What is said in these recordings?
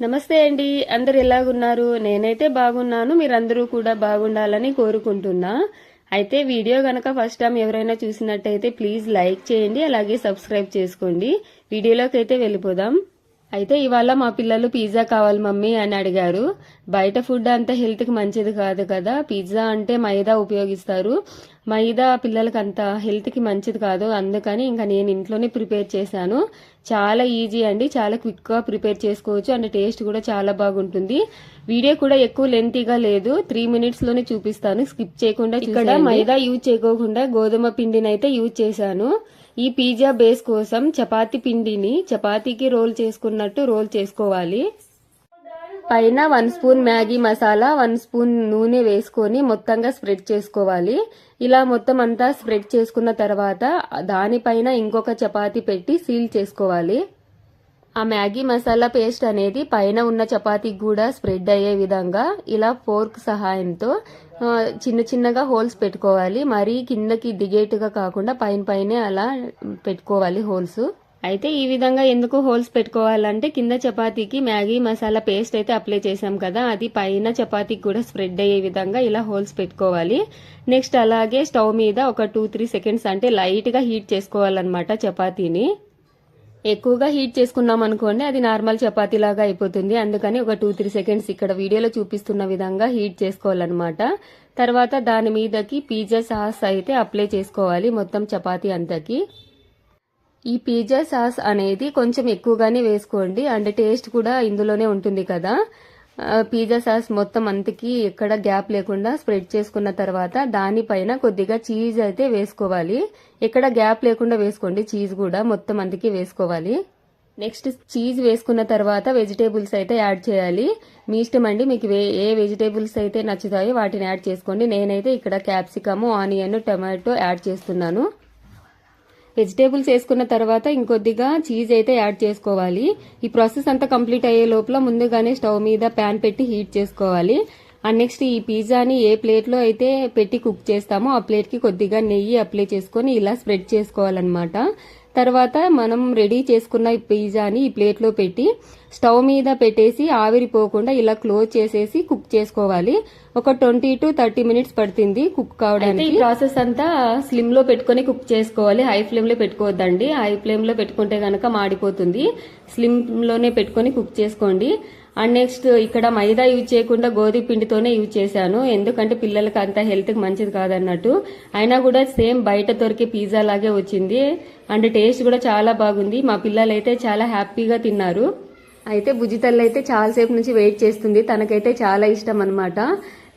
నమస్తే అండి. అందరు ఎలాగున్నారు? నేనైతే బాగున్నాను. మీరందరూ కూడా బాగుండాలని కోరుకుంటున్నా. అయితే వీడియో గనక ఫస్ట్ టైం ఎవరైనా చూసినట్టయితే ప్లీజ్ లైక్ చేయండి అలాగే సబ్స్క్రైబ్ చేసుకోండి. వీడియోలోకి అయితే వెళ్ళిపోదాం. అయితే ఇవాళ మా పిల్లలు పిజ్జా కావాలి మమ్మీ అని అడిగారు. బయట ఫుడ్ అంత హెల్త్కి మంచిది కాదు కదా. పిజ్జా అంటే మైదా ఉపయోగిస్తారు. మైదా పిల్లలకి అంత హెల్త్కి మంచిది కాదు. అందుకని ఇంకా నేను ఇంట్లోనే ప్రిపేర్ చేశాను. చాలా ఈజీ అండి. చాలా క్విక్గా ప్రిపేర్ చేసుకోవచ్చు. అండ్ టేస్ట్ కూడా చాలా బాగుంటుంది. వీడియో కూడా ఎక్కువ లెంతీగా లేదు. త్రీ మినిట్స్లోనే చూపిస్తాను. స్కిప్ చేయకుండా ఇక్కడ మైదా యూజ్ చేయకోకుండా గోధుమ పిండిని అయితే యూజ్ చేశాను. ఈ పిజ్జా బేస్ కోసం చపాతి పిండిని చపాతీకి రోల్ చేసుకున్నట్టు రోల్ చేసుకోవాలి. పైన one spoon Maggi masala one spoon నూనె వేసుకొని మొత్తంగా స్ప్రెడ్ చేసుకోవాలి. ఇలా మొత్తం అంతా స్ప్రెడ్ చేసుకున్న తర్వాత దానిపైన ఇంకొక చపాతి పెట్టి సీల్ చేసుకోవాలి. ఆ మ్యాగీ మసాలా పేస్ట్ అనేది పైన ఉన్న చపాతీకి కూడా స్ప్రెడ్ అయ్యే విధంగా ఇలా ఫోర్క్ సహాయంతో చిన్న చిన్నగా హోల్స్ పెట్టుకోవాలి. మరీ కిందకి దిగేట్టుగా కాకుండా పైన పైనే అలా పెట్టుకోవాలి హోల్స్. అయితే ఈ విధంగా ఎందుకు హోల్స్ పెట్టుకోవాలంటే కింద చపాతీకి మ్యాగీ మసాలా పేస్ట్ అయితే అప్లై చేసాం కదా అది పైన చపాతీకి కూడా స్ప్రెడ్ అయ్యే విధంగా ఇలా హోల్స్ పెట్టుకోవాలి. నెక్స్ట్ అలాగే స్టవ్ మీద ఒక టూ త్రీ సెకండ్స్ అంటే లైట్గా హీట్ చేసుకోవాలన్నమాట చపాతీని. ఎక్కువగా హీట్ చేసుకున్నాం అనుకోండి అది నార్మల్ చపాతీ లాగా అయిపోతుంది. అందుకని ఒక టూ త్రీ సెకండ్స్ ఇక్కడ వీడియోలో చూపిస్తున్న విధంగా హీట్ చేసుకోవాలన్నమాట. తర్వాత దాని మీదకి పిజ్జా సాస్ అయితే అప్లై చేసుకోవాలి మొత్తం చపాతీ అంతకి. ఈ పిజ్జా సాస్ అనేది కొంచెం ఎక్కువగానే వేసుకోండి అండ్ టేస్ట్ కూడా ఇందులోనే ఉంటుంది కదా. పిజ్జా సాస్ మొత్తం అంతకి ఎక్కడ గ్యాప్ లేకుండా స్ప్రెడ్ చేసుకున్న తర్వాత దానిపైన కొద్దిగా చీజ్ అయితే వేసుకోవాలి. ఎక్కడ గ్యాప్ లేకుండా వేసుకోండి చీజ్ కూడా మొత్తం అంతకి వేసుకోవాలి. నెక్స్ట్ చీజ్ వేసుకున్న తర్వాత వెజిటేబుల్స్ అయితే యాడ్ చేయాలి. మీ ఇష్టం అండి మీకు వే- ఏ వెజిటేబుల్స్ అయితే నచ్చుతాయో వాటిని యాడ్ చేసుకోండి. నేనైతే ఇక్కడ క్యాప్సికమ్ ఆనియన్ టమాటో యాడ్ చేస్తున్నాను. వెజిటేబుల్స్ వేసుకున్న తర్వాత ఇంకొద్దిగా చీజ్ అయితే యాడ్ చేసుకోవాలి. ఈ ప్రాసెస్ అంతా కంప్లీట్ అయ్యే లోపల ముందుగానే స్టవ్ మీద ప్యాన్ పెట్టి హీట్ చేసుకోవాలి. అండ్ నెక్స్ట్ ఈ పిజ్జాని ఏ ప్లేట్లో అయితే పెట్టి కుక్ చేస్తామో ఆ ప్లేట్కి కొద్దిగా నెయ్యి అప్లై చేసుకొని ఇలా స్ప్రెడ్ చేసుకోవాలన్నమాట. తర్వాత మనం రెడీ చేసుకున్న ఈ పిజ్జాని ఈ ప్లేట్లో పెట్టి స్టవ్ మీద పెట్టేసి ఆవిరిపోకుండా ఇలా క్లోజ్ చేసేసి కుక్ చేసుకోవాలి. ఒక ట్వంటీ టు థర్టీ మినిట్స్ పడుతుంది కుక్ కావడానికి. ఈ ప్రాసెస్ అంతా స్లిమ్లో పెట్టుకొని కుక్ చేసుకోవాలి. హై ఫ్లేమ్లో పెట్టుకోవద్దండి. హై ఫ్లేమ్లో పెట్టుకుంటే కనుక మాడిపోతుంది. స్లిమ్లోనే పెట్టుకొని కుక్ చేసుకోండి. అండ్ నెక్స్ట్ ఇక్కడ మైదా యూజ్ చేయకుండా గోధుమ పిండితోనే యూజ్ చేశాను. ఎందుకంటే పిల్లలకి అంత హెల్త్కి మంచిది కాదన్నట్టు. అయినా కూడా సేమ్ బయట దొరికే పిజ్జా లాగే వచ్చింది. అండ్ టేస్ట్ కూడా చాలా బాగుంది. మా పిల్లలు అయితే చాలా హ్యాపీగా తిన్నారు. అయితే బుజ్జి అయితే చాలాసేపు నుంచి వెయిట్ చేస్తుంది. తనకైతే చాలా ఇష్టం అనమాట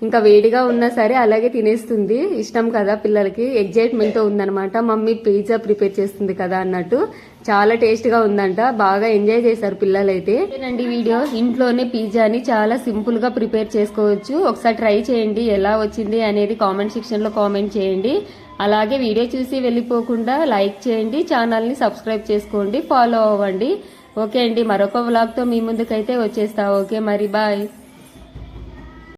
ఇంకా వేడిగా ఉన్నా సరే అలాగే తినేస్తుంది. ఇష్టం కదా పిల్లలకి. ఎగ్జైట్మెంట్తో ఉందనమాట మమ్మీ పిజ్జా ప్రిపేర్ చేస్తుంది కదా అన్నట్టు. చాలా టేస్ట్గా ఉందంట. బాగా ఎంజాయ్ చేశారు పిల్లలైతే. ఇదేనండి వీడియో. ఇంట్లోనే పిజ్జాని చాలా సింపుల్గా ప్రిపేర్ చేసుకోవచ్చు. ఒకసారి ట్రై చేయండి. ఎలా వచ్చింది అనేది కామెంట్ సెక్షన్లో కామెంట్ చేయండి. అలాగే వీడియో చూసి వెళ్ళిపోకుండా లైక్ చేయండి. ఛానల్ని సబ్స్క్రైబ్ చేసుకోండి. ఫాలో అవ్వండి. ఓకే అండి. మరొక వ్లాగ్తో మీ ముందుకైతే వచ్చేస్తా. ఓకే మరి. బాయ్.